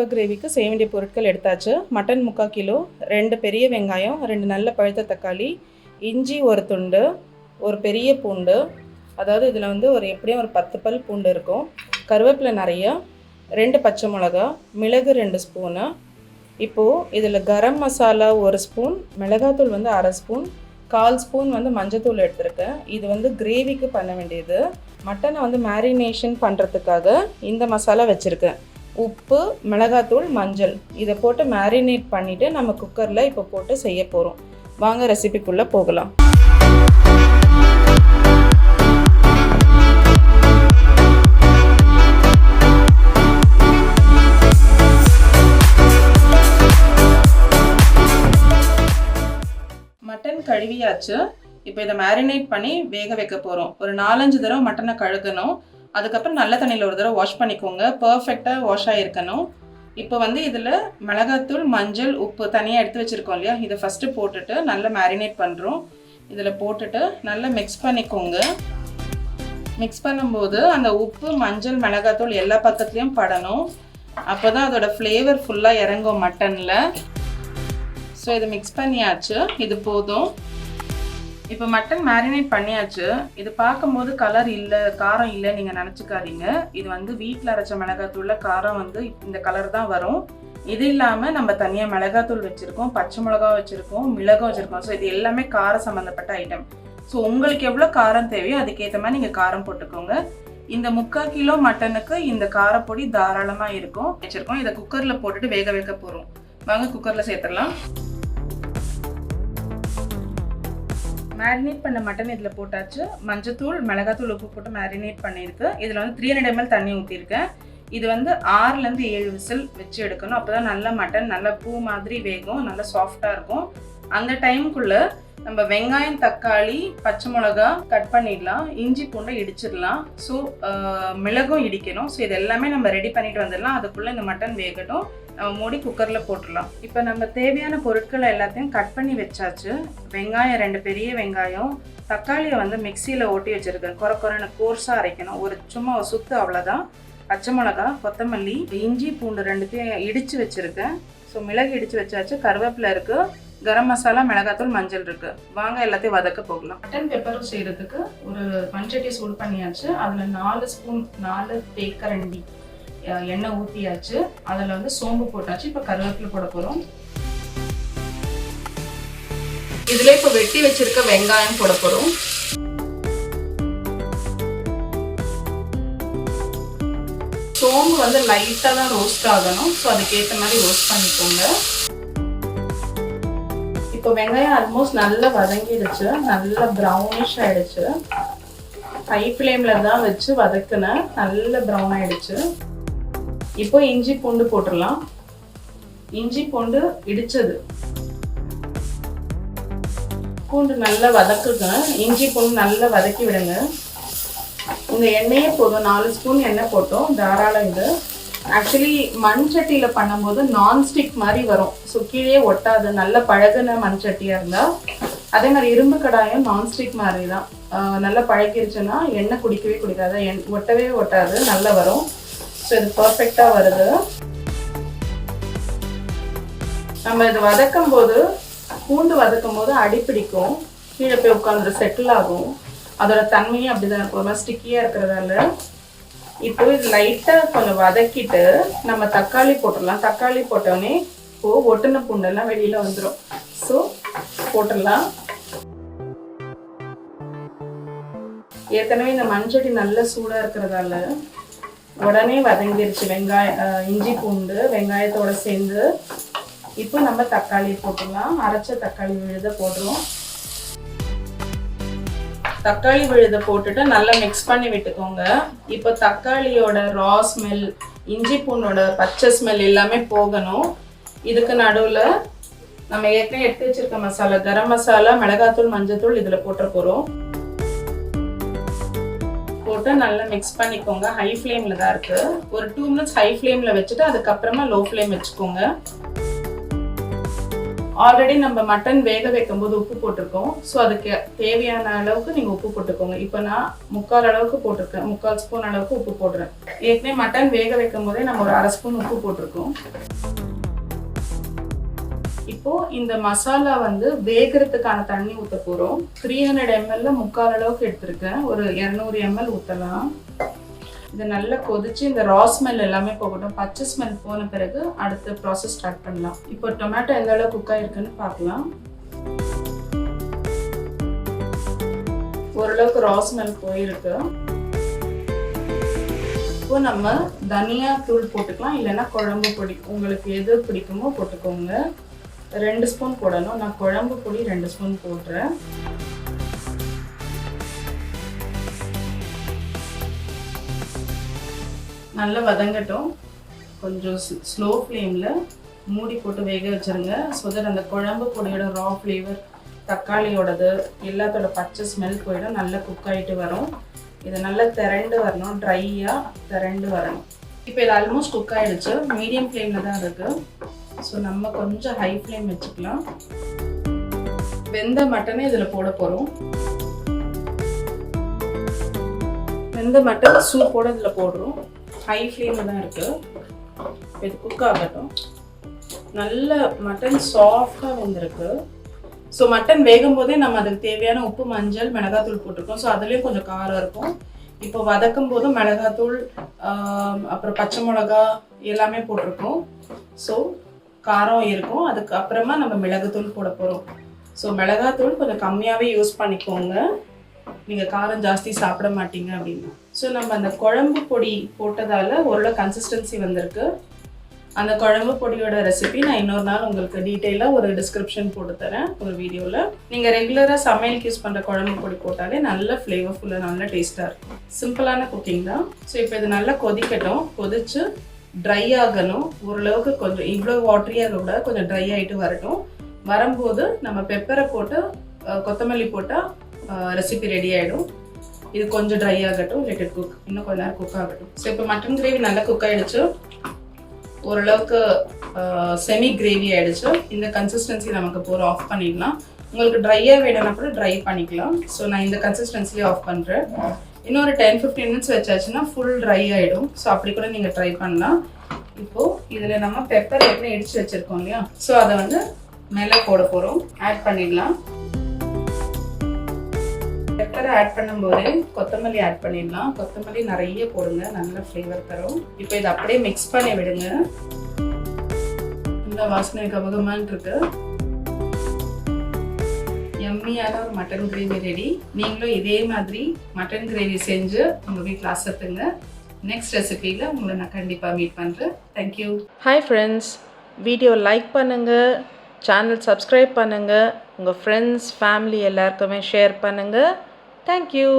Pepper கிரேவிக்கு செய்ய வேண்டிய பொருட்கள் எடுத்தாச்சு. மட்டன் முக்கால் கிலோ ரெண்டு பெரிய வெங்காயம் ரெண்டு நல்ல பழுத்த தக்காளி இஞ்சி ஒரு துண்டு ஒரு பெரிய பூண்டு. அதாவது இதில் வந்து ஒரு எப்படியும் ஒரு பத்து பல் பூண்டு இருக்கும். கருவேப்பிலை நிறைய ரெண்டு பச்சை மிளகா மிளகு ரெண்டு ஸ்பூனு இப்போது இதில் கரம் மசாலா ஒரு ஸ்பூன் மிளகாத்தூள் வந்து அரை ஸ்பூன் கால் ஸ்பூன் வந்து மஞ்சத்தூள் எடுத்திருக்கேன். இது வந்து கிரேவிக்கு பண்ண வேண்டியது. மட்டனை வந்து மேரினேஷன் பண்ணுறதுக்காக இந்த மசாலா வச்சுருக்கேன். உப்பு மிளகாத்தூள் மஞ்சள். இதை போட்டு மேரினேட் பண்ணிவிட்டு நம்ம குக்கரில் இப்போ போட்டு செய்ய போகிறோம் வாங்க ரெசிபிக்குள்ளே போகலாம். மட்டன் கழுவியாச்சு. இப்போ இதை மேரினேட் பண்ணி வேக வைக்க போகிறோம் ஒரு நாலஞ்சு தடவை மட்டனை கழுகணும். அதுக்கப்புறம் நல்ல தண்ணியில் ஒரு தடவை வாஷ் பண்ணிக்கோங்க. பர்ஃபெக்டாக வாஷ் ஆகிருக்கணும் இப்போ வந்து இதில் மிளகாத்தூள் மஞ்சள் உப்பு தனியாக எடுத்து வச்சுருக்கோம் இல்லையா? இதை ஃபஸ்ட்டு போட்டுட்டு நல்லா மேரினேட் பண்ணுறோம் இதில் போட்டுட்டு நல்லா மிக்ஸ் பண்ணிக்கோங்க. மிக்ஸ் பண்ணும்போது அந்த உப்பு மஞ்சள் மிளகாத்தூள் எல்லா பக்கத்துலேயும் படணும். அப்போ தான் அதோட ஃப்ளேவர் ஃபுல்லாக இறங்கும் மட்டனில் ஸோ இதை மிக்ஸ் பண்ணியாச்சு. இது போதும். இப்போ மட்டன் மேரினேட் பண்ணியாச்சு. இது பார்க்கும்போது கலர் இல்லை காரம் இல்லை நீங்கள் நினச்சிக்காதீங்க. இது வந்து வீட்டில் அரைச்ச மிளகாத்தூளில் காரம் வந்து இந்த கலர் தான் வரும். இது இல்லாமல் நம்ம தனியாக மிளகாத்தூள் வச்சுருக்கோம் பச்சை மிளகா வச்சுருக்கோம் மிளகும் வச்சுருக்கோம். ஸோ இது எல்லாமே காரம் சம்மந்தப்பட்ட ஐட்டம் ஸோ உங்களுக்கு எவ்வளோ காரம் தேவையோ அதுக்கேற்ற மாதிரி நீங்கள் காரம் போட்டுக்கோங்க. இந்த முக்கால் கிலோ மட்டனுக்கு இந்த காரப்பொடி தாராளமாக இருக்கும். வச்சுருக்கோம். இதை குக்கரில் போட்டுட்டு வேக வைக்க போகிறோம் வாங்க குக்கரில் சேர்த்துடலாம். மேரினேட் பண்ண மட்டன் இதில் போட்டாச்சு. மஞ்சத்தூள் மிளகாத்தூள் உப்பு போட்டு மேரினேட் பண்ணியிருக்கு. இதில் வந்து த்ரீ ஹண்ட்ரட் எம்எல் தண்ணி ஊற்றிருக்கேன் இது வந்து ஆறுலேருந்து ஏழு விசில் வச்சு எடுக்கணும். அப்போ தான் நல்லா மட்டன் நல்லா பூ மாதிரி வேகும் நல்லா சாஃப்டாக இருக்கும். அந்த டைமுக்குள்ளே நம்ம வெங்காயம் தக்காளி பச்சை மிளகா கட் பண்ணிடலாம். இஞ்சி பூண்டை இடிச்சிடலாம். ஸோ மிளகும் இடிக்கணும். ஸோ இது எல்லாமே நம்ம ரெடி பண்ணிட்டு வந்துடலாம். அதுக்குள்ளே இந்த மட்டன் வேகட்டும். நம்ம மூடி குக்கரில் போட்டுடலாம். இப்போ நம்ம தேவையான பொருட்களை எல்லாத்தையும் கட் பண்ணி வச்சாச்சு. வெங்காயம் ரெண்டு பெரிய வெங்காயம் தக்காளியை வந்து மிக்சியில் ஓட்டி வச்சுருக்கேன். குறை குறைன்னு கோர்ஸாக அரைக்கணும். ஒரு சும்மா ஒரு சுத்து அவ்வளோதான் பச்சை மிளகா கொத்தமல்லி இஞ்சி பூண்டு ரெண்டுத்தையும் இடித்து வச்சுருக்கேன். ஸோ மிளகு இடித்து வச்சாச்சு. கருவேப்பிலை இருக்குது கரம் மசாலா மிளகாத்தூள் மஞ்சள் இருக்குது வாங்க எல்லாத்தையும் வதக்க போகலாம். மட்டன் பெப்பரும் செய்கிறதுக்கு ஒரு மஞ்சட்டி சூடு பண்ணியாச்சு. அதில் நாலு ஸ்பூன் நாலு தேக்கரண்டி. எண்ணெய் ஊற்றியாச்சு அதில் வந்து சோம்பு போட்டாச்சு. இப்போ கருவேப்பிலை போட போகிறோம் இதில் இப்போ வெட்டி வச்சிருக்க வெங்காயம் போட போகிறோம் சோம்பு வந்து லைட்டாக தான் ரோஸ்ட் ஆகணும். ஸோ அதுக்கேற்ற மாதிரி ரோஸ்ட் பண்ணிக்கோங்க. இப்போ வெங்காயம் ஆல்மோஸ்ட் நல்லா வதங்கிடுச்சு. நல்லா ப்ரௌனிஷ் ஆயிடுச்சு. ஹை ஃப்ளேமில் தான் வச்சு வதக்குனேன். நல்ல ப்ரௌன் ஆயிடுச்சு. இப்போ இஞ்சி பூண்டு போட்டுடலாம். இஞ்சி பூண்டு இடிச்சது. பூண்டு நல்லா வதக்குங்க. இஞ்சி பூண்டு நல்லா வதக்கி விடுங்க. உங்கள் எண்ணெயே போதும். நாலு ஸ்பூன் எண்ணெய் போட்டோம். தாராளம் இது. ஆக்சுவலி மண் சட்டியில் பண்ணும்போது நான்ஸ்டிக் மாதிரி வரும். ஸோ கீழே ஒட்டாது. நல்ல பழகுன மண் சட்டியாக இருந்தால் அதே மாதிரி இரும்பு கடாயம் நான்ஸ்டிக் மாதிரி தான் நல்லா பழகிருச்சுன்னா எண்ணெய் குடிக்கவே குடிக்காது. எண் ஒட்டவே ஒட்டாது. நல்லா வரும். ஸோ இது பர்ஃபெக்டாக வருது. நம்ம இது வதக்கும் போது பூண்டு வதக்கும் போது அடிப்பிடிக்கும் கீழே போய் உட்காந்து செட்டில் ஆகும். அதோட தன்மையும் அப்படிதான் இருக்கும். ஒரு ஸ்டிக்கியாக இருக்கிறதால. இப்போ இது லைட்டாக கொஞ்சம் வதக்கிட்டு நம்ம தக்காளி போட்டுடலாம். தக்காளி போட்டோடனே இப்போ ஒட்டுன பூண்டெல்லாம் வெளியில் வந்துடும் ஸோ போட்டுடலாம். ஏற்கனவே இந்த மஞ்சடி நல்ல சூடாக இருக்கிறதால உடனே வதங்கிருச்சு. வெங்காயம் இஞ்சி பூண்டு வெங்காயத்தோட சேர்ந்து இப்போ நம்ம தக்காளி போட்டுக்கலாம் அரைச்ச தக்காளி விழுத போடுறோம் தக்காளி விழுத போட்டுட்டு நல்லா மிக்ஸ் பண்ணி விட்டுக்கோங்க. இப்போ தக்காளியோட ரா ஸ்மெல் இஞ்சி பூண்டோட பச்சை ஸ்மெல் எல்லாமே போகணும். இதுக்கு நடுவில் நம்ம ஏற்கனவே எடுத்து வச்சிருக்க மசாலா கரம் மசாலா மிளகாத்தூள் மஞ்சள் தூள் இதில் போட்டுற போகிறோம் போட்டு நல்லா மிக்ஸ் பண்ணிக்கோங்க. ஹை ஃப்ளேமில் தான் இருக்குது ஒரு டூ மினிட்ஸ் ஹை ஃப்ளேமில் வச்சுட்டு அதுக்கப்புறமா லோ ஃப்ளேம் வச்சுக்கோங்க. ஆல்ரெடி நம்ம மட்டன் வேக வைக்கும்போது உப்பு போட்டிருக்கோம். ஸோ அதுக்கு தேவையான அளவுக்கு நீங்கள் உப்பு போட்டுக்கோங்க. இப்போ நான் முக்கால் அளவுக்கு போட்டிருக்கேன். முக்கால் ஸ்பூன் அளவுக்கு உப்பு போடுறேன். ஏற்கனவே மட்டன் வேக வைக்கும் போதே நம்ம ஒரு அரை ஸ்பூன் உப்பு போட்டிருக்கோம். இப்போ இந்த மசாலா வந்து வேகிறதுக்கான தண்ணி ஊற்ற போகிறோம் த்ரீ ஹண்ட்ரட் எம்எல்ல முக்கால் அளவுக்கு எடுத்திருக்கேன். ஒரு இரநூறு எம்எல் ஊற்றலாம் இது நல்லா கொதிச்சு இந்த ரா ஸ்மெல் எல்லாமே போகட்டும். பச்சை ஸ்மெல் போன பிறகு அடுத்த ப்ராசஸ் ஸ்டார்ட் பண்ணலாம். இப்போ டொமேட்டோ எந்த அளவுக்கு குக் ஆயிருக்குன்னு பார்க்கலாம். ஓரளவுக்கு ரா ஸ்மெல் போயிருக்கு. இப்போ நம்ம தனியா தூள் போட்டுக்கலாம். இல்லைன்னா குழம்பு பிடிக்கும் உங்களுக்கு எது பிடிக்குமோ போட்டுக்கோங்க. ரெண்டு ஸ்பூன் போடணும். நான் குழம்பு பொடி ரெண்டு ஸ்பூன் போடுறேன். நல்லா வதங்கட்டும். கொஞ்சம் ஸ்லோ ஃப்ளேமில் மூடி போட்டு வேக வச்சுருங்க. ஸோ தட் அந்த குழம்பு பொடியோட ரா ஃப்ளேவர் தக்காளியோடது எல்லாத்தோட பச்சை ஸ்மெல் போயிடும். நல்லா குக் ஆகிட்டு வரும். இது நல்லா திரண்டு வரணும். ட்ரையாக திரண்டு வரணும். இப்போ இது ஆல்மோஸ்ட் குக் ஆகிடுச்சு மீடியம் ஃப்ளேமில் தான் இருக்குது ஸோ நம்ம கொஞ்சம் ஹை ஃப்ளேம் வச்சுக்கலாம். வெந்த மட்டனே இதில் போட போகிறோம் வெந்த மட்டன் சூப்போட இதில் போடுறோம். ஹை ஃப்ளேமில் தான் இருக்குது இது குக் ஆகட்டும். நல்ல மட்டன் சாஃப்டாக வெந்திருக்கு. ஸோ மட்டன் வேகும் போதே நம்ம அதுக்கு தேவையான உப்பு மஞ்சள் மிளகாத்தூள் போட்டிருக்கோம். ஸோ அதுலேயும் கொஞ்சம் காரம் இருக்கும். இப்போ வதக்கும் போது மிளகாத்தூள் அப்புறம் பச்சை மிளகா எல்லாமே போட்டிருக்கோம். ஸோ காரம் இருக்கும். அதுக்கப்புறமா நம்ம மிளகுத்தூள் போட போகிறோம் ஸோ மிளகாத்தூள் கொஞ்சம் கம்மியாகவே யூஸ் பண்ணிக்கோங்க. நீங்கள் காரம் ஜாஸ்தி சாப்பிட மாட்டீங்க அப்படின்னா. ஸோ நம்ம அந்த குழம்பு பொடி போட்டதால் ஓரளவு கன்சிஸ்டன்சி வந்திருக்கு. அந்த குழம்பு பொடியோட ரெசிபி நான் இன்னொரு நாள் உங்களுக்கு டீட்டெயிலாக ஒரு டிஸ்கிரிப்ஷன் போட்டு தரேன் ஒரு வீடியோவில் நீங்கள் ரெகுலராக சமையலுக்கு யூஸ் பண்ணுற குழம்பு பொடி போட்டாலே நல்ல ஃப்ளேவர்ஃபுல்லாக நல்ல டேஸ்ட்டாக இருக்கும். சிம்பிளான குக்கிங் தான். ஸோ இப்போ இது நல்லா கொதிக்கட்டும். கொதிச்சு ட்ரை ஆகணும். ஓரளவுக்கு கொஞ்சம் இவ்வளோ வாட்டரியாக இருக்கக்கூடாது. கொஞ்சம் ட்ரை ஆகிட்டு வரட்டும். வரும்போது நம்ம பெப்பரை போட்டு கொத்தமல்லி போட்டால் ரெசிபி ரெடி ஆகிடும் இது கொஞ்சம் ட்ரை ஆகட்டும். லெட் இட் குக் இன்னும் கொஞ்ச நேரம் குக் ஆகட்டும். ஸோ இப்போ மட்டன் கிரேவி நல்லா குக் ஆகிடுச்சு ஓரளவுக்கு செமி கிரேவி ஆகிடுச்சு இந்த கன்சிஸ்டன்சி நமக்கு போகிற ஆஃப் பண்ணிடலாம். உங்களுக்கு ட்ரையாக வேணும்னா கூட ட்ரை பண்ணிக்கலாம். ஸோ நான் இந்த கன்சிஸ்டன்சிலே ஆஃப் பண்ணுறேன் இன்னொரு டென் ஃபிஃப்டீன் மினிட்ஸ் வச்சாச்சுன்னா ஃபுல் ட்ரை ஆகிடும் ஸோ அப்படி கூட நீங்கள் ட்ரை பண்ணலாம். இப்போது இதில் நம்ம பெப்பர் ஏற்கனவே இடிச்சு வச்சுருக்கோம் இல்லையா? ஸோ அதை வந்து மேலே போட போகிறோம் ஆட் பண்ணிடலாம். பெப்பரை ஆட் பண்ணும்போது கொத்தமல்லி ஆட் பண்ணிடலாம். கொத்தமல்லி நிறைய போடுங்க. நல்ல ஃப்ளேவர் தரும். இப்போ இதை அப்படியே மிக்ஸ் பண்ணி விடுங்க. இந்த வாசனை கபகமான் இருக்கு. எம்மியான ஒரு மட்டன் கிரேவி ரெடி நீங்களும் இதே மாதிரி மட்டன் கிரேவி செஞ்சு உங்கள் வீட்டில் அசத்துங்க. நெக்ஸ்ட் ரெசிபியில் உங்களை நான் கண்டிப்பாக மீட் பண்ணுறேன் thank you hi friends video like பண்ணுங்கள் சேனல் சப்ஸ்கிரைப் பண்ணுங்கள் உங்கள் ஃப்ரெண்ட்ஸ் ஃபேமிலி எல்லாருக்குமே ஷேர் பண்ணுங்கள் தேங்க்யூ